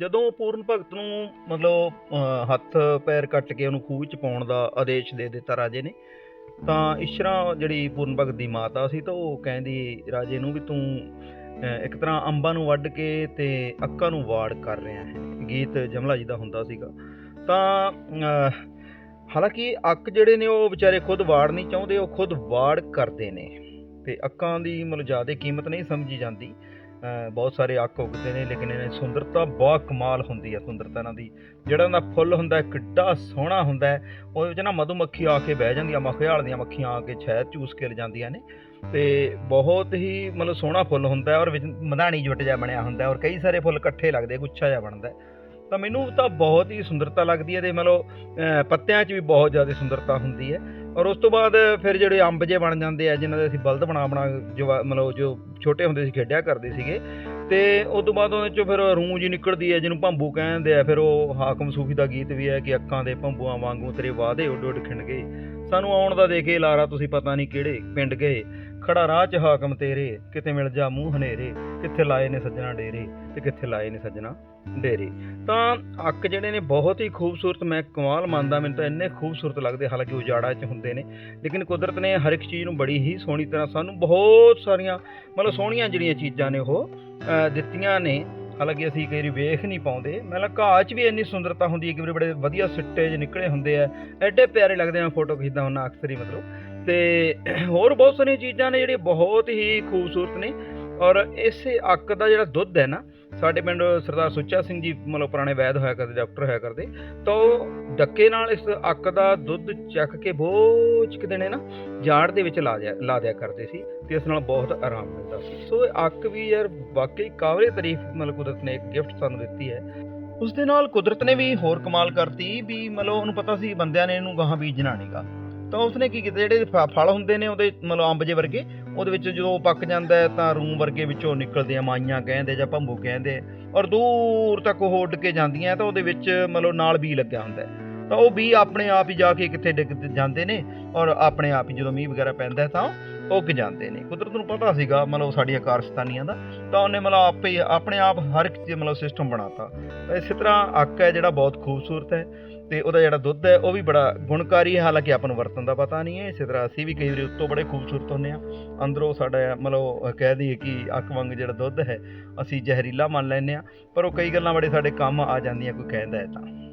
ਜਦੋਂ ਪੂਰਨ ਭਗਤ ਨੂੰ ਮਤਲਬ ਹੱਥ ਪੈਰ ਕੱਟ ਕੇ ਉਹਨੂੰ ਖੂਹ ਵਿੱਚ ਪਾਉਣ ਦਾ ਆਦੇਸ਼ ਦੇ ਦਿੱਤਾ ਰਾਜੇ ਨੇ, ਤਾਂ ਇਸ਼ਰਾ ਜਿਹੜੀ ਪੂਰਨ ਭਗਤ ਦੀ ਮਾਤਾ ਸੀ ਤਾਂ ਉਹ ਕਹਿੰਦੀ ਰਾਜੇ ਨੂੰ ਵੀ ਤੂੰ ਇੱਕ ਤਰ੍ਹਾਂ ਅੰਬਾਂ ਨੂੰ ਵੱਢ ਕੇ ਤੇ ਅੱਕਾਂ ਨੂੰ ਵਾੜ ਕਰ ਰਿਹਾ ਹੈ। ਗੀਤ ਜਮਲਾ ਜੀ ਦਾ ਹੁੰਦਾ ਸੀਗਾ। ਤਾਂ ਹਾਲਾਂਕਿ ਅੱਕ ਜਿਹੜੇ ਨੇ ਉਹ ਵਿਚਾਰੇ ਖੁਦ ਵਾੜ ਨਹੀਂ ਚਾਹੁੰਦੇ, ਉਹ ਖੁਦ ਵਾੜ ਕਰਦੇ ਨੇ। ਤੇ ਅੱਕਾਂ ਦੀ ਮਤਲਬ ਜ਼ਿਆਦਾ ਕੀਮਤ ਨਹੀਂ ਸਮਝੀ ਜਾਂਦੀ। ਬਹੁਤ ਸਾਰੇ ਅੱਖ ਉੱਗਦੇ ਨੇ, ਲੇਕਿਨ ਇਹਨਾਂ ਦੀ ਸੁੰਦਰਤਾ ਬਹੁਤ ਕਮਾਲ ਹੁੰਦੀ ਹੈ, ਸੁੰਦਰਤਾ ਇਹਨਾਂ ਦੀ। ਜਿਹੜਾ ਇਹਨਾਂ ਦਾ ਫੁੱਲ ਹੁੰਦਾ ਕਿੱਡਾ ਸੋਹਣਾ ਹੁੰਦਾ ਉਹਦੇ ਵਿੱਚ ਨਾ ਮਧੂਮੱਖੀ ਆ ਕੇ ਬਹਿ ਜਾਂਦੀਆਂ ਮਖਿਆਲ ਦੀਆਂ ਮੱਖੀਆਂ ਆ ਕੇ ਸ਼ਹਿਦ ਚੂਸ ਕੇ ਲੈ ਜਾਂਦੀਆਂ ਨੇ। ਤੇ ਬਹੁਤ ਹੀ ਮਤਲਬ ਸੋਹਣਾ ਫੁੱਲ ਹੁੰਦਾ ਔਰ ਵਿੱਚ ਮਧਾਣੀ ਜੁੱਟ ਜਿਹਾ ਬਣਿਆ ਹੁੰਦਾ ਔਰ ਕਈ ਸਾਰੇ ਫੁੱਲ ਇਕੱਠੇ ਲੱਗਦੇ, ਗੁੱਛਾ ਜਿਹਾ ਬਣਦਾ ਤਾਂ ਮੈਨੂੰ ਤਾਂ ਬਹੁਤ ਹੀ ਸੁੰਦਰਤਾ ਲੱਗਦੀ ਹੈ ਤੇ ਮਤਲਬ ਪੱਤਿਆਂ 'ਚ ਵੀ ਬਹੁਤ ਜ਼ਿਆਦਾ ਸੁੰਦਰਤਾ ਹੁੰਦੀ ਹੈ। ਔਰ ਉਸ ਤੋਂ ਬਾਅਦ ਫਿਰ ਜਿਹੜੇ ਅੰਬ ਜੇ ਬਣ ਜਾਂਦੇ ਆ, ਜਿਨ੍ਹਾਂ ਦੇ ਅਸੀਂ ਬਲਦ ਬਣਾ ਬਣਾ ਜੋ ਮਤਲਬ ਜੋ ਛੋਟੇ ਹੁੰਦੇ ਸੀ ਖੇਡਿਆ ਕਰਦੇ ਸੀਗੇ, ਤੇ ਉਸ ਤੋਂ ਬਾਅਦ ਉਹਦੇ ਚੋਂ ਫਿਰ ਰੂੰ ਜੀ ਨਿਕਲਦੀ ਹੈ, ਜਿਹਨੂੰ ਭੰਬੂ ਕਹਿੰਦੇ ਆ, ਫਿਰ ਉਹ ਹਾਕਮ ਸੂਫੀ ਦਾ ਗੀਤ ਵੀ ਹੈ ਕਿ ਅੱਖਾਂ ਦੇ ਭੰਬੂਆਂ ਵਾਂਗੂ ਤੇਰੇ ਵਾਦੇ ਉੱਡ ਉੱਡ ਖਿੰਡ ਗਏ ਸਾਨੂੰ ਆਉਣ ਦਾ ਦੇਖੇ ਲਾਰਾ ਤੁਸੀਂ ਪਤਾ ਨਹੀਂ ਕਿਹੜੇ ਪਿੰਡ ਗਏ। ਖੜਾ ਰਾਹ 'ਚ ਹਾਕਮ ਤੇਰੇ, ਕਿਤੇ ਮਿਲ ਜਾ ਮੂੰਹ ਹਨੇਰੇ, ਕਿੱਥੇ ਲਾਏ ਨੇ ਸੱਜਣਾ ਡੇਰੇ ਤੇ ਕਿੱਥੇ ਲਾਏ ਨੇ ਸੱਜਣਾ ਡੇਰੇ। ਤਾਂ ਅੱਕ ਜਿਹੜੇ ਨੇ ਬਹੁਤ ਹੀ ਖੂਬਸੂਰਤ, ਮੈਂ ਕਮਾਲ ਮੰਨਦਾ, ਮੈਨੂੰ ਤਾਂ ਇੰਨੇ ਖੂਬਸੂਰਤ ਲੱਗਦੇ, ਹਾਲਾਂਕਿ ਉਜਾੜਾ 'ਚ ਹੁੰਦੇ ਨੇ। ਲੇਕਿਨ ਕੁਦਰਤ ਨੇ ਹਰ ਇੱਕ ਚੀਜ਼ ਨੂੰ ਬੜੀ ਹੀ ਸੋਹਣੀ ਤਰ੍ਹਾਂ ਸਾਨੂੰ ਬਹੁਤ ਸਾਰੀਆਂ, ਮਤਲਬ ਸੋਹਣੀਆਂ ਜਿਹੜੀਆਂ ਚੀਜ਼ਾਂ ਨੇ ਉਹ ਦਿੱਤੀਆਂ ਨੇ। ਹਾਲਾਂਕਿ ਅਸੀਂ ਕਈ ਵਾਰੀ ਵੇਖ ਨਹੀਂ ਪਾਉਂਦੇ। ਮਤਲਬ ਘਾਹ 'ਚ ਵੀ ਇੰਨੀ ਸੁੰਦਰਤਾ ਹੁੰਦੀ ਹੈ ਕਿ ਬੜੇ ਵਧੀਆ ਸਿੱਟੇ ਜਿਹੇ ਨਿਕਲੇ ਹੁੰਦੇ ਆ। ਐਡੇ ਪਿਆਰੇ ਲੱਗਦੇ ਆ ਫੋਟੋ ਖਿੱਚਦਾ ਹੁੰਦਾ ਅਕਸਰ ਹੀ ਮਤਲਬ। ਤੇ ਹੋਰ ਬਹੁਤ ਸਾਰੀਆਂ ਚੀਜ਼ਾਂ ਨੇ ਜਿਹੜੀਆਂ ਬਹੁਤ ਹੀ ਖੂਬਸੂਰਤ ਨੇ। ਔਰ ਇਸੇ ਅੱਕ ਦਾ ਜਿਹੜਾ ਦੁੱਧ ਹੈ ਨਾ, ਸਾਡੇ ਪਿੰਡ ਸਰਦਾਰ ਸੁੱਚਾ ਸਿੰਘ ਜੀ ਮਤਲਬ ਪੁਰਾਣੇ ਵੈਦ ਹੋਇਆ ਕਰਦੇ, ਡਾਕਟਰ ਹੋਇਆ ਕਰਦੇ, ਤਾਂ ਉਹ ਡੱਕੇ ਨਾਲ ਇਸ ਅੱਕ ਦਾ ਦੁੱਧ ਚੱਕ ਕੇ ਬੋਝ ਕਿਤੇ ਨੇ ਨਾ ਜਾੜ ਦੇ ਵਿੱਚ ਲਾ ਦਿਆ ਲਾ ਦਿਆ ਕਰਦੇ ਸੀ ਤੇ ਇਸ ਨਾਲ ਬਹੁਤ ਆਰਾਮ ਮਿਲਦਾ ਸੀ। ਸੋ ਇਹ ਅੱਕ ਵੀ ਯਾਰ ਵਾਕਈ ਕਾਬਲੇ ਤਾਰੀਫ ਮਤਲਬ ਕੁਦਰਤ ਨੇ ਇੱਕ ਗਿਫਟ ਸਾਨੂੰ ਦਿੱਤੀ ਹੈ। ਉਸ ਦੇ ਨਾਲ ਕੁਦਰਤ ਨੇ ਵੀ ਹੋਰ ਕਮਾਲ ਕਰਤੀ ਵੀ ਮਤਲਬ ਉਹਨੂੰ ਪਤਾ ਸੀ ਬੰਦਿਆਂ ਨੇ ਇਹਨੂੰ ਗਾਹਾਂ ਬੀਜਣਾ ਨਹੀਂਗਾ ਤਾਂ ਉਸਨੇ ਕੀ ਕੀਤਾ, ਜਿਹੜੇ ਫ- ਫਲ ਹੁੰਦੇ ਨੇ ਉਹਦੇ ਮਤਲਬ ਅੰਬ ਜੇ ਵਰਗੇ, ਉਹਦੇ ਵਿੱਚ ਜਦੋਂ ਉਹ ਪੱਕ ਜਾਂਦਾ ਤਾਂ ਰੂੰ ਵਰਗੇ ਵਿੱਚੋਂ ਨਿਕਲਦੇ ਆ, ਮਾਈਆਂ ਕਹਿੰਦੇ ਜਾਂ ਭੰਬੂ ਕਹਿੰਦੇ ਔਰ ਦੂਰ ਤੱਕ ਉਹ ਉੱਡ ਕੇ ਜਾਂਦੀਆਂ ਤਾਂ ਉਹਦੇ ਵਿੱਚ ਮਤਲਬ ਨਾਲ ਬੀ ਲੱਗਿਆ ਹੁੰਦਾ ਤਾਂ ਉਹ ਬੀ ਆਪਣੇ ਆਪ ਹੀ ਜਾ ਕੇ ਕਿੱਥੇ ਡਿੱਗ ਜਾਂਦੇ ਨੇ, ਔਰ ਆਪਣੇ ਆਪ ਹੀ ਜਦੋਂ ਮੀਂਹ ਵਗੈਰਾ ਪੈਂਦਾ ਤਾਂ ਉਹ ਉੱਗ ਜਾਂਦੇ ਨੇ। ਕੁਦਰਤ ਨੂੰ ਪਤਾ ਸੀਗਾ, ਮਤਲਬ ਸਾਡੀਆਂ ਕਾਰਸਤਾਨੀਆਂ ਦਾ, ਤਾਂ ਉਹਨੇ ਮਤਲਬ ਆਪੇ ਆਪਣੇ ਆਪ ਹਰ ਇੱਕ ਚੀਜ਼ ਮਤਲਬ ਸਿਸਟਮ ਬਣਾਤਾ। ਤਾਂ ਇਸੇ ਤਰ੍ਹਾਂ ਅੱਕ ਹੈ ਜਿਹੜਾ ਬਹੁਤ ਖੂਬਸੂਰਤ ਹੈ ਤੇ ਉਹਦਾ ਜਿਹੜਾ ਦੁੱਧ ਹੈ, ਉਹ ਵੀ ਬੜਾ ਗੁਣਕਾਰੀ ਹੈ। ਹਾਲਾਂਕਿ ਆਪਾਂ ਨੂੰ ਵਰਤਣ ਦਾ ਪਤਾ ਨਹੀਂ ਹੈ। ਇਸੇ ਤਰ੍ਹਾਂ ਅਸੀਂ ਵੀ ਕਈ ਵਾਰੀ ਉੱਤੋਂ ਬੜੇ ਖੂਬਸੂਰਤ ਹੁੰਦੇ ਆ ਅੰਦਰੋਂ ਸਾਡਾ ਮਤਲਬ ਕਹਿ ਦਈਏ ਕਿ ਅੱਖ ਵਾਂਗ ਜਿਹੜਾ ਦੁੱਧ ਹੈ, ਅਸੀਂ ਜ਼ਹਿਰੀਲਾ ਮੰਨ ਲੈਂਦੇ ਆ ਪਰ ਉਹ ਕਈ ਗੱਲਾਂ ਬੜੇ ਸਾਡੇ ਕੰਮ ਆ ਜਾਂਦੀਆਂ, ਕੋਈ ਕਹਿੰਦਾ ਹੈ ਤਾਂ।